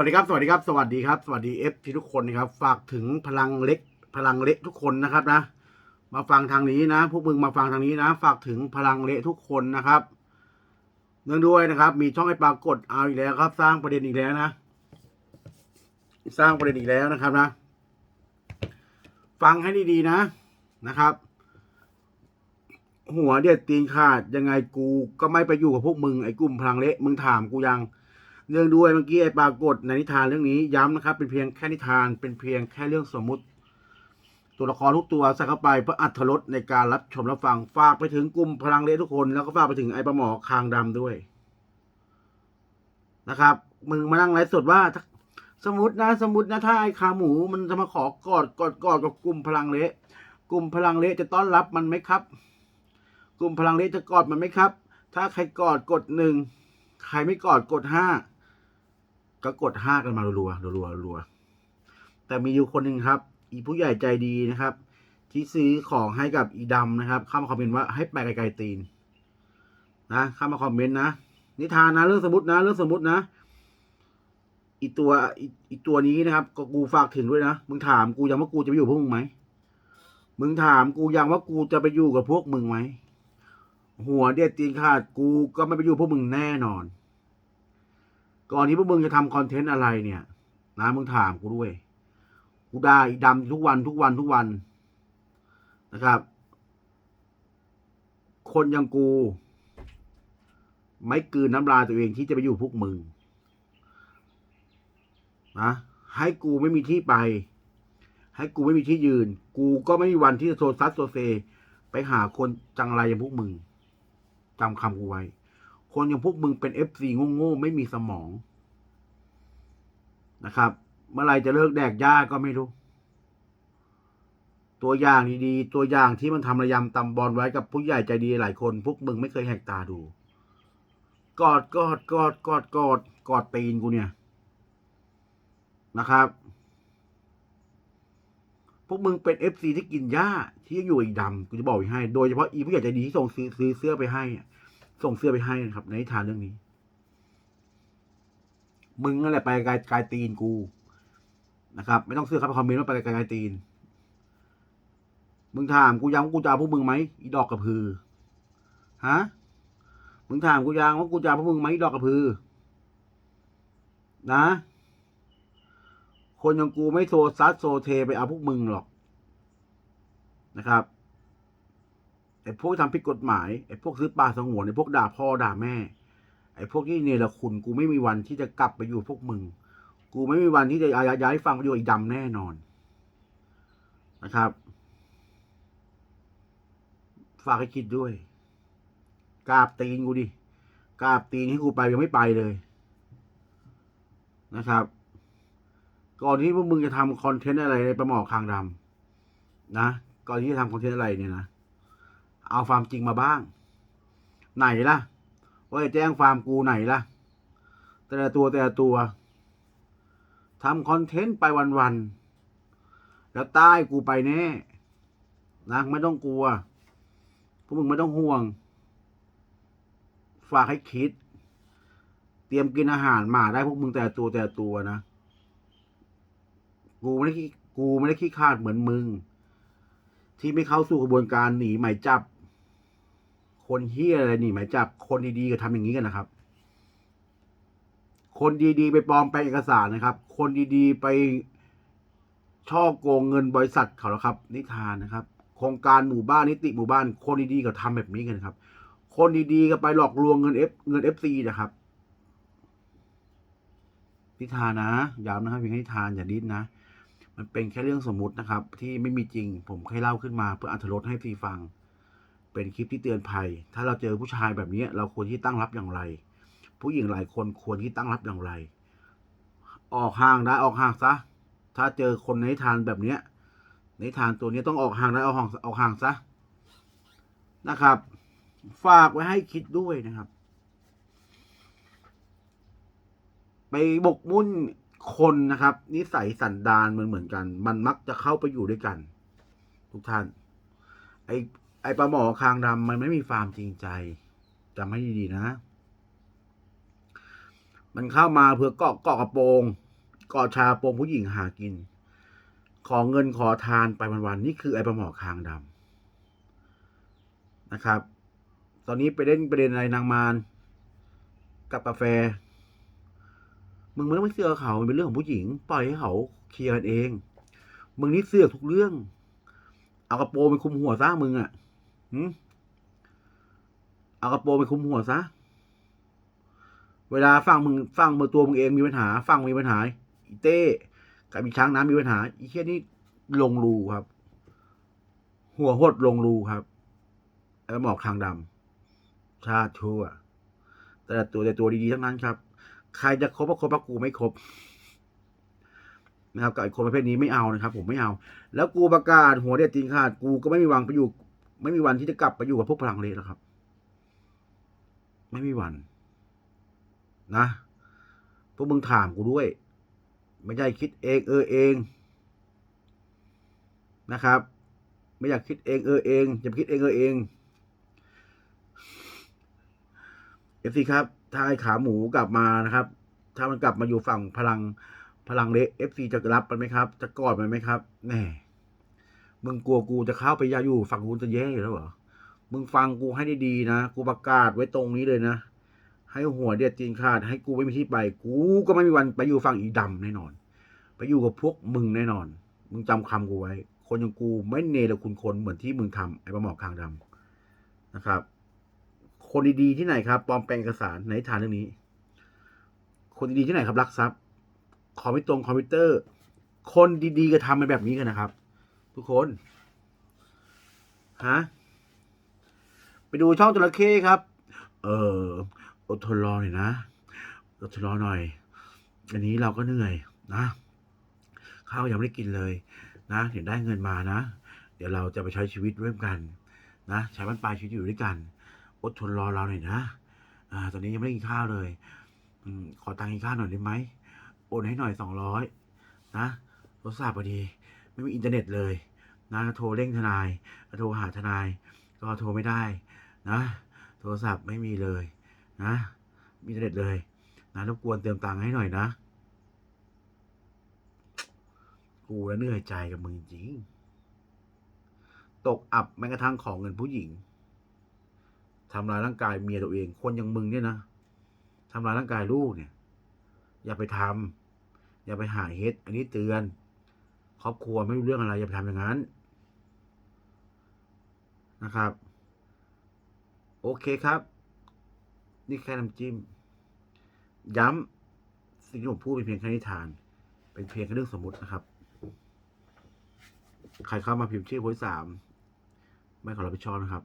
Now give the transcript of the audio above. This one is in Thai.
วัสดีครับ สวัสดีครับ สวัสดีครับ สวัสดีเอฟที่ทุกคนนะครับ ฝากถึงพลังเล็ก พลังเละทุกคนนะครับนะ มาฟังทางนี้นะ พวกมึงมาฟังทางนี้นะ ฝากถึงพลังเละทุกคนนะครับ เนื่องด้วยนะครับ มีช่องให้ปรากฏเอาอีกแล้วครับ สร้างประเด็นอีกแล้วนะ สร้างประเด็นอีกแล้วนะครับนะ ฟังให้ดีๆนะนะครับ หัวเด็ดตีนขาดยังไงกูก็ไม่ไปอยู่กับพวกมึงไอ้กลุ่มพลังเละมึงถามกูยัง เนื่องด้วยเมื่อกี้ไอ้ปรากฏในนิทานเรื่องนี้ย้ำนะครับ เป็นเพียงแค่นิทาน เป็นเพียงแค่เรื่องสมมุติ ตัวละครทุกตัวใส่เข้าไปเพื่ออัธรสในการรับชมรับฟังฝากไปถึงกลุ่มพลังเลทุกคน แล้วก็ฝากไปถึงไอ้ปลาหมอคางดำด้วย นะครับ มึงมานั่งไลฟ์สดว่าถ้าสมมตินะสมมตินะถ้าไอ้ขาหมู มันจะมาขอกอดกอดกอดกับกลุ่มพลังเละกลุ่มพลังเละจะต้อนรับมันไหมครับ กลุ่มพลังเละจะกอดมันไหมครับ ถ้าใครกอดกดหนึ่งใครไม่กอดกดห้า ก็กดห้ากันมารัวๆรัวๆรัวๆแต่มีอยู่คนหนึ่งครับ อีผู้ใหญ่ใจดีนะครับ ที่ซื้อของให้กับอีดำนะครับ เข้ามาคอมเมนต์ว่าให้ไปไกลๆตีน นะเข้ามาคอมเมนต์นะนิทานนะเรื่องสมมตินะ เรื่องสมมตินะอีตัวอีตัวนี้นะครับ ก็กูฝากถึงด้วยนะมึงถามกูยังว่ากูจะไปอยู่พวกมึงไหมมึงถามกูยังว่ากูจะไปอยู่กับพวกมึงไหมหัวเด็ดตีนขาดกูก็ไม่ไปอยู่พวกมึงแน่นอน ก่อนที่พวกมึงจะทำคอนเทนต์อะไรเนี่ยนะมึงถามกูด้วย กูด่าอีดำทุกวันทุกวันทุกวันนะครับ คนอย่างกู ไม่กลืนน้ำลายตัวเองที่จะไปอยู่พวกมึงนะให้กูไม่มีที่ไป ให้กูไม่มีที่ยืน กูก็ไม่มีวันที่จะโซซัสโซเซ ไปหาคนจังไรอย่างพวกมึงจำคำกูไว้ คนอย่างพวกมึงเป็นเอฟซีโง่ๆไม่มีสมองนะครับ เมื่อไรจะเลิกแดกหญ้าก็ไม่รู้ ตัวอย่างดีๆ ตัวอย่างที่มันทำระยำตำบอลไว้กับผู้ใหญ่ใจดีหลายคน พวกมึงไม่เคยแหกตาดู กอดกอดกอดกอดกอดกอดตีนกูเนี่ยนะครับ พวกมึงเป็นเอฟซีที่กินหญ้าที่ยังอยู่อีกดำกูจะบอกให้ โดยเฉพาะอีผู้ใหญ่ใจดีที่ส่งซื้อเสื้อไปให้ ส่งเสื้อไปให้นะครับ ในนิทานเรื่องนี้ มึงนั่นแหละไปไกลไกลตีนกูนะครับ ไม่ต้องเสื้อครับคอมเมนต์ว่าไปไกลไกลตีน มึงถามกูยังว่ากูจะเอาพวกมึงไหมอีดอกกระพือฮะมึงถามกูยังว่ากูจะเอาพวกมึงไหมอีดอกกระพือ นะ คนอย่างกูไม่โซซัสโซเทไปเอาพวกมึงหรอกนะครับ อ้พวกทำผิดกฎหมายไอ้พวกซื้อปลาสงวนไอ้พวกด่าพ่อด่าแม่ ไอ้พวกที่เนรคุณกูไม่มีวันที่จะกลับไปอยู่พวกมึง กูไม่มีวันที่จะย้ายฟังไปอยู่อีดำแน่นอนนะครับ ฝากให้คิดด้วยกราบตีนกูดิกราบตีนให้กูไปยังไม่ไปเลยนะครับ ก่อนที่พวกมึงจะทำคอนเทนต์อะไรในประหมอคางดำนะ ก่อนที่จะทำคอนเทนต์อะไรเนี่ยนะ เอาความจริงมาบ้าง ไหนล่ะว่าจะแจ้งฟามกูไหนล่ะ แต่ละตัวแต่ละตัวทำคอนเทนต์ไปวันๆแล้วใต้กูไปแน่นะไม่ต้องกลัวพวกมึงไม่ต้องห่วง ฝากให้คิด เตรียมกินอาหารหมาได้พวกมึงแต่ละตัวแต่ละตัวนะกูไม่ได้กูไม่ได้ขี้คาดเหมือนมึง ที่ไม่เข้าสู่กระบวนการหนีหมายจับ คนเฮี้ยอะไรนี่หมายจับคนดีๆก็ทำอย่างนี้กันนะครับ คนดีๆ ไปปลอมแปลงเอกสารนะครับ คนดีๆไปช่อโกงเงินบริษัทเขาแล้วครับ นิทานนะครับ โครงการหมู่บ้านนิติหมู่บ้าน คนดีๆก็ทำแบบนี้กันครับ คนดีๆก็ไปหลอกลวงเงินเอฟเงินเอฟซีนะครับนิทานนะย้ำนะครับเพียงแค่นิทานอย่าดิ้นนะ มันเป็นแค่เรื่องสมมุตินะครับ ที่ไม่มีจริง ผมแค่เล่าขึ้นมาเพื่ออัธรสให้ฟรีฟัง เป็นคลิปที่เตือนภัย ถ้าเราเจอผู้ชายแบบนี้เราควรที่ตั้งรับอย่างไร ผู้หญิงหลายคนควรที่ตั้งรับอย่างไร ออกห่างได้ออกห่างซะ ถ้าเจอคนในทานแบบเนี้ยในทานตัวนี้ต้องออกห่างได้ออกห่างออกห่างซะนะครับ ฝากไว้ให้คิดด้วยนะครับ ไปบกมุ่นคนนะครับ นิสัยสันดานมือนเหมือนกัน มันมักจะเข้าไปอยู่ด้วยกัน ทุกท่านไอ ไอปลาหมอคางดำมันไม่มีฟามจริงใจจำให้ดีๆนะ มันเข้ามาเพื่อเกาะเกาะกระโปรงกอดชาโปงผู้หญิงหากิน ขอเงินขอทานไปวันๆนี่คือไอ้ประหมอคางดำนะครับ ตอนนี้ไปเล่นประเด็นอะไรนางมารกับกาแฟ มึงไม่ต้องไปเสือกเขามันเป็นเรื่องของผู้หญิง ปล่อยให้เขาเคลียร์กันเอง มึงนี่เสือกทุกเรื่อง เอากระโปรงไปคุมหัวซะมึงอะ หืมเอากระโปรงไปคุมหัวซะ เวลาฟังมึงฟังมือตัวมึงเองมีปัญหา ฟังมีปัญหาอีเต้กับอีช้างน้ำมีปัญหาอีเชี่ยนี่ลงรูครับ หัวหดลงรูครับ แล้วหมอกทางดำชาติชั่ว แต่ตัวแต่ตัวดีๆทั้งนั้นครับ ใครจะคบก็คบกูไม่ครบนะครับกับไอ้คนประเภทนี้ไม่เอานะครับ ผมไม่เอา แล้วกูประกาศหัวเด็ดจริงขาดกูก็ไม่มีวันไปอยู่ ไม่มีวันที่จะกลับไปอยู่กับพวกพลังเลแล้วครับ ไม่มีวัน นะ พวกมึงถามกูด้วย ไม่ใช่คิดเองเออเองนะครับ ไม่อยากคิดเองเออเองจะคิดเองเออเองเอฟซีครับถ้าไอ้ขาหมูกลับมานะครับ ถ้ามันกลับมาอยู่ฝั่งพลังพลังเละเอฟซีจะรับมันไหมครับ จะกอดมันไหมครับ แน่ มึงกลัวกูจะเข้าไปยาอยู่ฝั่งกูจะแย่แล้วเหรอ มึงฟังกูให้ดีๆนะ กูประกาศไว้ตรงนี้เลยนะ ให้หัวเด็ดจีนขาด ให้กูไม่มีที่ไป กูก็ไม่มีวันไปอยู่ฝั่งอีดำแน่นอน ไปอยู่กับพวกมึงแน่นอน มึงจำคำกูไว้ คนอย่างกูไม่เนรคุณคนเหมือนที่มึงทำไอ้ปลาหมอกคางดำนะครับ คนดีๆที่ไหนครับปลอมแปลงเอกสารในฐานเรื่องนี้ คนดีๆที่ไหนครับรักทรัพย์คอมพิวตรงคอมพิวเตอร์ คนดีๆก็ทำมันแบบนี้กันนะครับ ทุกคนฮะไปดูช่องจระเข้ครับ เอออดทนรอหน่อยนะอดทนรอหน่อย อันนี้เราก็เหนื่อยนะข้าวยังไม่ได้กินเลย นะเดี๋ยวได้เงินมานะ เดี๋ยวเราจะไปใช้ชีวิตร่วมกัน นะใช้บ้านปลายชีวิตอยู่ด้วยกัน อดทนรอเราหน่อยนะอ่าตอนนี้ยังไม่ได้กินข้าวเลยอืมขอตังค์กินข้าวหน่อยได้ไหมโอนให้หน่อยสองร้อยนะโทรศัพท์พอดี ไม่มีอินเทอร์เน็ตเลย นะโทรเร่งทนายโทรหาทนาย ก็โทรไม่ได้นะ โทรศัพท์ไม่มีเลยนะมีเทอร์เน็ตเลยนะรบกวนเติมตังค์ให้หน่อยนะ กูแล้วเหนื่อยใจกับมึงจริง ตกอับแม้กระทั่งของเงินผู้หญิงทำลายร่างกายเมียตัวเอง คนอย่างมึงเนี่ยนะทำลายร่างกายลูกเนี่ย อย่าไปทำอย่าไปหาเฮ็ด อันนี้เตือน ครอบครัวไม่รู้เรื่องอะไร อย่าไปทำอย่างนั้น นะครับ โอเคครับ นี่แค่น้ำจิ้ม ย้ำสิ่งที่ผมพูดเป็นเพียงแค่นิทาน เป็นเพียงแค่เรื่องสมมตินะครับ ใครเข้ามาพิมพ์ชื่อโพสสาม ไม่ขอรับผิดชอบนะครับ